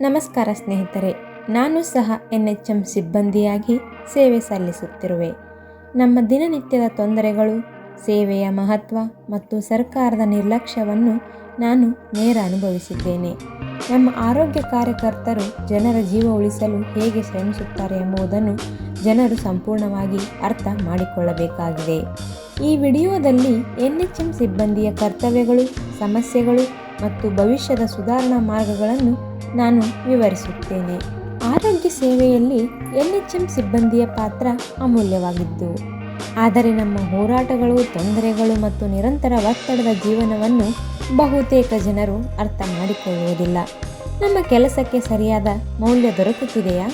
ನಮಸ್ಕಾರ ಸ್ನೇಹಿತರೆ, ನಾನು ಸಹ ಎನ್ ಎಚ್ ಎಂ ಸಿಬ್ಬಂದಿಯಾಗಿ ಸೇವೆ ಸಲ್ಲಿಸುತ್ತಿರುವೆ. ನಮ್ಮ ದಿನನಿತ್ಯದ ತೊಂದರೆಗಳು, ಸೇವೆಯ ಮಹತ್ವ ಮತ್ತು ಸರ್ಕಾರದ ನಿರ್ಲಕ್ಷ್ಯವನ್ನು ನಾನು ನೇರ ಅನುಭವಿಸಿದ್ದೇನೆ. ನಮ್ಮ ಆರೋಗ್ಯ ಕಾರ್ಯಕರ್ತರು ಜನರ ಜೀವ ಉಳಿಸಲು ಹೇಗೆ ಶ್ರಮಿಸುತ್ತಾರೆ ಎಂಬುದನ್ನು ಜನರು ಸಂಪೂರ್ಣವಾಗಿ ಅರ್ಥ ಮಾಡಿಕೊಳ್ಳಬೇಕಾಗಿದೆ. ಈ ವಿಡಿಯೋದಲ್ಲಿ ಎನ್ ಎಚ್ ಎಂ ಸಿಬ್ಬಂದಿಯ ಕರ್ತವ್ಯಗಳು, ಸಮಸ್ಯೆಗಳು ಮತ್ತು ಭವಿಷ್ಯದ ಸುಧಾರಣಾ ಮಾರ್ಗಗಳನ್ನು ನಾನು ವಿವರಿಸುತ್ತೇನೆ. ಆರೋಗ್ಯ ಸೇವೆಯಲ್ಲಿ ಎನ್ ಎಚ್ ಎಂ ಸಿಬ್ಬಂದಿಯ ಪಾತ್ರ ಅಮೂಲ್ಯವಾಗಿದ್ದು ಆದರೆ ನಮ್ಮ ಹೋರಾಟಗಳು, ತೊಂದರೆಗಳು ಮತ್ತು ನಿರಂತರ ಒತ್ತಡದ ಜೀವನವನ್ನು ಬಹುತೇಕ ಜನರು ಅರ್ಥ ಮಾಡಿಕೊಳ್ಳುವುದಿಲ್ಲ. ನಮ್ಮ ಕೆಲಸಕ್ಕೆ ಸರಿಯಾದ ಮೌಲ್ಯ ದೊರಕುತ್ತಿದೆಯಾ?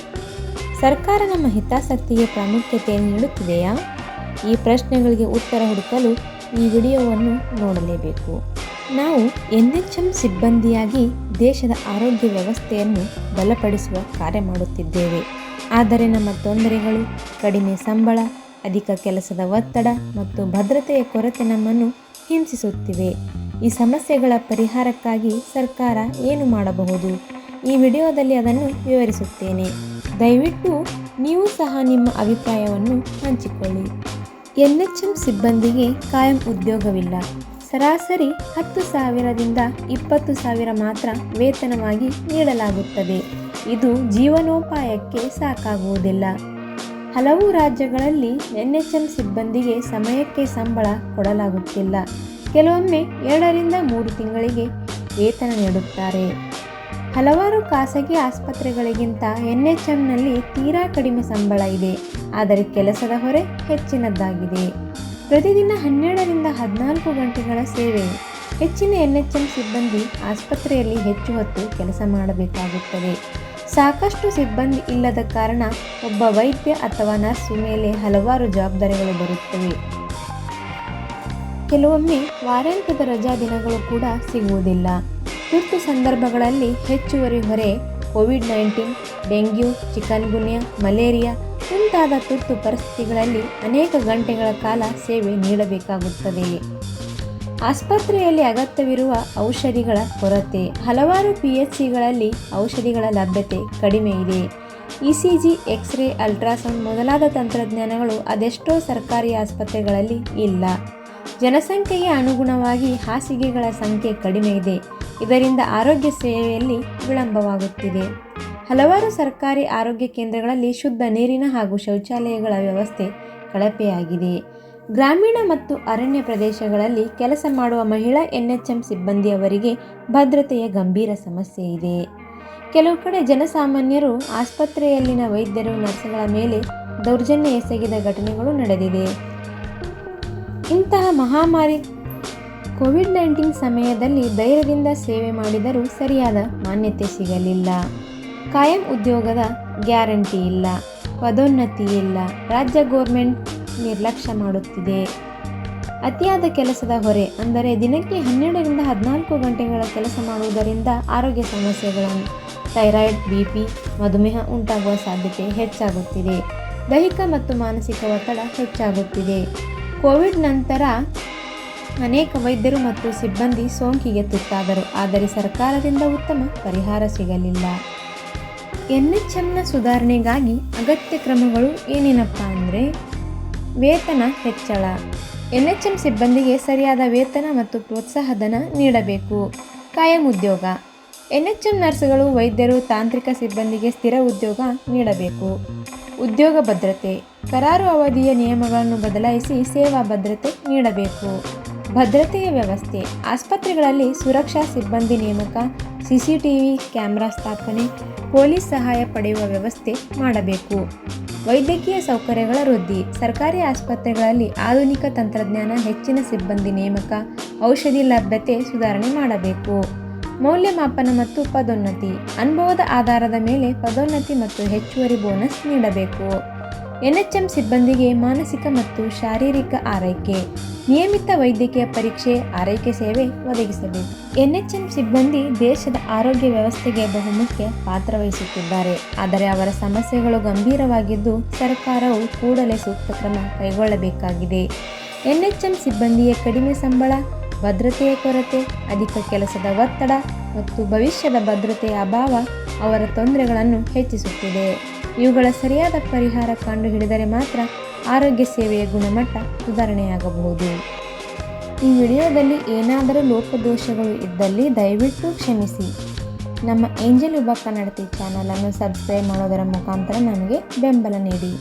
ಸರ್ಕಾರ ನಮ್ಮ ಹಿತಾಸಕ್ತಿಗೆ ಪ್ರಾಮುಖ್ಯತೆ ನೀಡುತ್ತಿದೆಯಾ? ಈ ಪ್ರಶ್ನೆಗಳಿಗೆ ಉತ್ತರ ಹುಡುಕಲು ಈ ವಿಡಿಯೋವನ್ನು ನೋಡಲೇಬೇಕು. ನಾವು ಎನ್ ಎಚ್ ಎಂ ಸಿಬ್ಬಂದಿಯಾಗಿ ದೇಶದ ಆರೋಗ್ಯ ವ್ಯವಸ್ಥೆಯನ್ನು ಬಲಪಡಿಸುವ ಕಾರ್ಯ ಮಾಡುತ್ತಿದ್ದೇವೆ. ಆದರೆ ನಮ್ಮ ತೊಂದರೆಗಳು, ಕಡಿಮೆ ಸಂಬಳ, ಅಧಿಕ ಕೆಲಸದ ಒತ್ತಡ ಮತ್ತು ಭದ್ರತೆಯ ಕೊರತೆ ನಮ್ಮನ್ನು ಹಿಂಸಿಸುತ್ತಿವೆ. ಈ ಸಮಸ್ಯೆಗಳ ಪರಿಹಾರಕ್ಕಾಗಿ ಸರ್ಕಾರ ಏನು ಮಾಡಬಹುದು? ಈ ವಿಡಿಯೋದಲ್ಲಿ ಅದನ್ನು ವಿವರಿಸುತ್ತೇನೆ. ದಯವಿಟ್ಟು ನೀವು ಸಹ ನಿಮ್ಮ ಅಭಿಪ್ರಾಯವನ್ನು ಹಂಚಿಕೊಳ್ಳಿ. ಎನ್ ಎಚ್ ಎಂ ಸಿಬ್ಬಂದಿಗೆ ಕಾಯಂ ಉದ್ಯೋಗವಿಲ್ಲ. ಸರಾಸರಿ ಹತ್ತು ಸಾವಿರದಿಂದ ಇಪ್ಪತ್ತು ಸಾವಿರ ಮಾತ್ರ ವೇತನವಾಗಿ ನೀಡಲಾಗುತ್ತದೆ. ಇದು ಜೀವನೋಪಾಯಕ್ಕೆ ಸಾಕಾಗುವುದಿಲ್ಲ. ಹಲವು ರಾಜ್ಯಗಳಲ್ಲಿ ಎನ್ ಎಚ್ ಎಂ ಸಿಬ್ಬಂದಿಗೆ ಸಮಯಕ್ಕೆ ಸಂಬಳ ಕೊಡಲಾಗುತ್ತಿಲ್ಲ. ಕೆಲವೊಮ್ಮೆ ಎರಡರಿಂದ ಮೂರು ತಿಂಗಳಿಗೆ ವೇತನ ನೀಡುತ್ತಾರೆ. ಹಲವಾರು ಖಾಸಗಿ ಆಸ್ಪತ್ರೆಗಳಿಗಿಂತ ಎನ್ ಎಚ್ ಎಂನಲ್ಲಿ ತೀರಾ ಕಡಿಮೆ ಸಂಬಳ ಇದೆ. ಆದರೆ ಕೆಲಸದ ಹೊರೆ ಹೆಚ್ಚಿನದ್ದಾಗಿದೆ. ಪ್ರತಿದಿನ ಹನ್ನೆರಡರಿಂದ ಹದಿನಾಲ್ಕು ಗಂಟೆಗಳ ಸೇವೆ. ಹೆಚ್ಚಿನ ಎನ್ ಎಚ್ ಎಂ ಸಿಬ್ಬಂದಿ ಆಸ್ಪತ್ರೆಯಲ್ಲಿ ಹೆಚ್ಚು ಹೊತ್ತು ಕೆಲಸ ಮಾಡಬೇಕಾಗುತ್ತದೆ. ಸಾಕಷ್ಟು ಸಿಬ್ಬಂದಿ ಇಲ್ಲದ ಕಾರಣ ಒಬ್ಬ ವೈದ್ಯ ಅಥವಾ ನರ್ಸ್ ಮೇಲೆ ಹಲವಾರು ಜವಾಬ್ದಾರಿಗಳು ಬರುತ್ತವೆ. ಕೆಲವೊಮ್ಮೆ ವಾರಾಂತ್ಯದ ರಜಾ ದಿನಗಳು ಕೂಡ ಸಿಗುವುದಿಲ್ಲ. ತುರ್ತು ಸಂದರ್ಭಗಳಲ್ಲಿ ಹೆಚ್ಚುವರಿ ಹೊರೆ COVID nineteen, dengue, chikungunya, malaria ಮುಂತಾದ ತುರ್ತು ಪರಿಸ್ಥಿತಿಗಳಲ್ಲಿ ಅನೇಕ ಗಂಟೆಗಳ ಕಾಲ ಸೇವೆ ನೀಡಬೇಕಾಗುತ್ತದೆ. ಆಸ್ಪತ್ರೆಯಲ್ಲಿ ಅಗತ್ಯವಿರುವ ಔಷಧಿಗಳ ಕೊರತೆ. ಹಲವಾರು ಪಿ ಎಚ್ ಸಿಗಳಲ್ಲಿ ಔಷಧಿಗಳ ಲಭ್ಯತೆ ಕಡಿಮೆ ಇದೆ. E C G X ray, ultrasound ಮೊದಲಾದ ತಂತ್ರಜ್ಞಾನಗಳು ಅದೆಷ್ಟೋ ಸರ್ಕಾರಿ ಆಸ್ಪತ್ರೆಗಳಲ್ಲಿ ಇಲ್ಲ. ಜನಸಂಖ್ಯೆಗೆ ಅನುಗುಣವಾಗಿ ಹಾಸಿಗೆಗಳ ಸಂಖ್ಯೆ ಕಡಿಮೆ ಇದೆ. ಇದರಿಂದ ಆರೋಗ್ಯ ಸೇವೆಯಲ್ಲಿ ವಿಳಂಬವಾಗುತ್ತಿದೆ. ಹಲವಾರು ಸರ್ಕಾರಿ ಆರೋಗ್ಯ ಕೇಂದ್ರಗಳಲ್ಲಿ ಶುದ್ಧ ನೀರಿನ ಹಾಗೂ ಶೌಚಾಲಯಗಳ ವ್ಯವಸ್ಥೆ ಕಳಪೆಯಾಗಿದೆ. ಗ್ರಾಮೀಣ ಮತ್ತು ಅರಣ್ಯ ಪ್ರದೇಶಗಳಲ್ಲಿ ಕೆಲಸ ಮಾಡುವ ಮಹಿಳಾ ಎನ್ಎಚ್ಎಂ ಸಿಬ್ಬಂದಿಯವರಿಗೆ ಭದ್ರತೆಯ ಗಂಭೀರ ಸಮಸ್ಯೆ ಇದೆ. ಕೆಲವು ಕಡೆ ಜನಸಾಮಾನ್ಯರು ಆಸ್ಪತ್ರೆಯಲ್ಲಿನ ವೈದ್ಯರು, ನರ್ಸ್ಗಳ ಮೇಲೆ ದೌರ್ಜನ್ಯ ಎಸಗಿದ ಘಟನೆಗಳು ನಡೆದಿದೆ. ಇಂತಹ ಮಹಾಮಾರಿ ಕೋವಿಡ್ ನೈನ್ಟೀನ್ ಸಮಯದಲ್ಲಿ ಧೈರ್ಯದಿಂದ ಸೇವೆ ಮಾಡಿದರೂ ಸರಿಯಾದ ಮಾನ್ಯತೆ ಸಿಗಲಿಲ್ಲ. ಕಾಯಂ ಉದ್ಯೋಗದ ಗ್ಯಾರಂಟಿ ಇಲ್ಲ, ಪದೋನ್ನತಿ ಇಲ್ಲ, ರಾಜ್ಯ ಗೋರ್ಮೆಂಟ್ ನಿರ್ಲಕ್ಷ್ಯ ಮಾಡುತ್ತಿದೆ. ಅತಿಯಾದ ಕೆಲಸದ ಹೊರೆ ಅಂದರೆ ದಿನಕ್ಕೆ ಹನ್ನೆರಡರಿಂದ ಹದಿನಾಲ್ಕು ಗಂಟೆಗಳ ಕೆಲಸ ಮಾಡುವುದರಿಂದ ಆರೋಗ್ಯ ಸಮಸ್ಯೆಗಳನ್ನು, ಥೈರಾಯ್ಡ್, ಬಿ ಪಿ, ಮಧುಮೇಹ ಉಂಟಾಗುವ ಸಾಧ್ಯತೆ ಹೆಚ್ಚಾಗುತ್ತಿದೆ. ದೈಹಿಕ ಮತ್ತು ಮಾನಸಿಕ ಒತ್ತಡ ಹೆಚ್ಚಾಗುತ್ತಿದೆ. ಕೋವಿಡ್ ನಂತರ ಅನೇಕ ವೈದ್ಯರು ಮತ್ತು ಸಿಬ್ಬಂದಿ ಸೋಂಕಿಗೆ ತುತ್ತಾದರು, ಆದರೆ ಸರ್ಕಾರದಿಂದ ಉತ್ತಮ ಪರಿಹಾರ ಸಿಗಲಿಲ್ಲ. ಎನ್ ಎಚ್ ಎಂನ ಸುಧಾರಣೆಗಾಗಿ ಅಗತ್ಯ ಕ್ರಮಗಳು ಏನೇನಪ್ಪ ಅಂದರೆ ವೇತನ ಹೆಚ್ಚಳ. ಎನ್ ಎಚ್ ಎಂ ಸಿಬ್ಬಂದಿಗೆ ಸರಿಯಾದ ವೇತನ ಮತ್ತು ಪ್ರೋತ್ಸಾಹಧನ ನೀಡಬೇಕು. ಕಾಯಂ ಉದ್ಯೋಗ. ಎನ್ ಎಚ್ ಎಂ ನರ್ಸ್ಗಳು, ವೈದ್ಯರು, ತಾಂತ್ರಿಕ ಸಿಬ್ಬಂದಿಗೆ ಸ್ಥಿರ ಉದ್ಯೋಗ ನೀಡಬೇಕು. ಉದ್ಯೋಗ ಭದ್ರತೆ. ಕರಾರು ಅವಧಿಯ ನಿಯಮಗಳನ್ನು ಬದಲಾಯಿಸಿ ಸೇವಾ ಭದ್ರತೆ ನೀಡಬೇಕು. ಭದ್ರತೆಯ ವ್ಯವಸ್ಥೆ. ಆಸ್ಪತ್ರೆಗಳಲ್ಲಿ ಸುರಕ್ಷಾ ಸಿಬ್ಬಂದಿ ನೇಮಕ, ಸಿಸಿಟಿವಿ ಕ್ಯಾಮೆರಾ ಸ್ಥಾಪನೆ, ಪೊಲೀಸ್ ಸಹಾಯ ಪಡೆಯುವ ವ್ಯವಸ್ಥೆ ಮಾಡಬೇಕು. ವೈದ್ಯಕೀಯ ಸೌಕರ್ಯಗಳ ವೃದ್ಧಿ. ಸರ್ಕಾರಿ ಆಸ್ಪತ್ರೆಗಳಲ್ಲಿ ಆಧುನಿಕ ತಂತ್ರಜ್ಞಾನ, ಹೆಚ್ಚಿನ ಸಿಬ್ಬಂದಿ ನೇಮಕ, ಔಷಧಿ ಲಭ್ಯತೆ ಸುಧಾರಣೆ ಮಾಡಬೇಕು. ಮೌಲ್ಯಮಾಪನ ಮತ್ತು ಪದೋನ್ನತಿ. ಅನುಭವದ ಆಧಾರದ ಮೇಲೆ ಪದೋನ್ನತಿ ಮತ್ತು ಹೆಚ್ಚುವರಿ ಬೋನಸ್ ನೀಡಬೇಕು. ಎನ್ಎಚ್ಎಂ ಸಿಬ್ಬಂದಿಗೆ ಮಾನಸಿಕ ಮತ್ತು ಶಾರೀರಿಕ ಆರೈಕೆ, ನಿಯಮಿತ ವೈದ್ಯಕೀಯ ಪರೀಕ್ಷೆ, ಆರೈಕೆ ಸೇವೆ ಒದಗಿಸಬೇಕು. ಎನ್ಎಚ್ಎಂ ಸಿಬ್ಬಂದಿ ದೇಶದ ಆರೋಗ್ಯ ವ್ಯವಸ್ಥೆಗೆ ಬಹುಮುಖ್ಯ ಪಾತ್ರ ವಹಿಸುತ್ತಿದ್ದಾರೆ. ಆದರೆ ಅವರ ಸಮಸ್ಯೆಗಳು ಗಂಭೀರವಾಗಿದ್ದು, ಸರ್ಕಾರವು ಕೂಡಲೇ ಸೂಕ್ತ ಕ್ರಮ ಕೈಗೊಳ್ಳಬೇಕಾಗಿದೆ. ಎನ್ಎಚ್ಎಂ ಸಿಬ್ಬಂದಿಯ ಕಡಿಮೆ ಸಂಬಳ, ಭದ್ರತೆಯ ಕೊರತೆ, ಅಧಿಕ ಕೆಲಸದ ಒತ್ತಡ ಮತ್ತು ಭವಿಷ್ಯದ ಭದ್ರತೆಯ ಅಭಾವ ಅವರ ತೊಂದರೆಗಳನ್ನು ಹೆಚ್ಚಿಸುತ್ತಿದೆ. ಇವುಗಳ ಸರಿಯಾದ ಪರಿಹಾರ ಕಂಡುಹಿಡಿದರೆ ಮಾತ್ರ ಆರೋಗ್ಯ ಸೇವೆಯ ಗುಣಮಟ್ಟ ಸುಧಾರಣೆಯಾಗಬಹುದು. ಈ ವಿಡಿಯೋದಲ್ಲಿ ಏನಾದರೂ ಲೋಪದೋಷಗಳು ಇದ್ದಲ್ಲಿ ದಯವಿಟ್ಟು ಕ್ಷಮಿಸಿ. ನಮ್ಮ ಏಂಜಲ್ ವಿಭಾ ಕನ್ನಡತಿ ಚಾನಲನ್ನು ಸಬ್ಸ್ಕ್ರೈಬ್ ಮಾಡೋದರ ಮುಖಾಂತರ ನಮಗೆ ಬೆಂಬಲ ನೀಡಿ.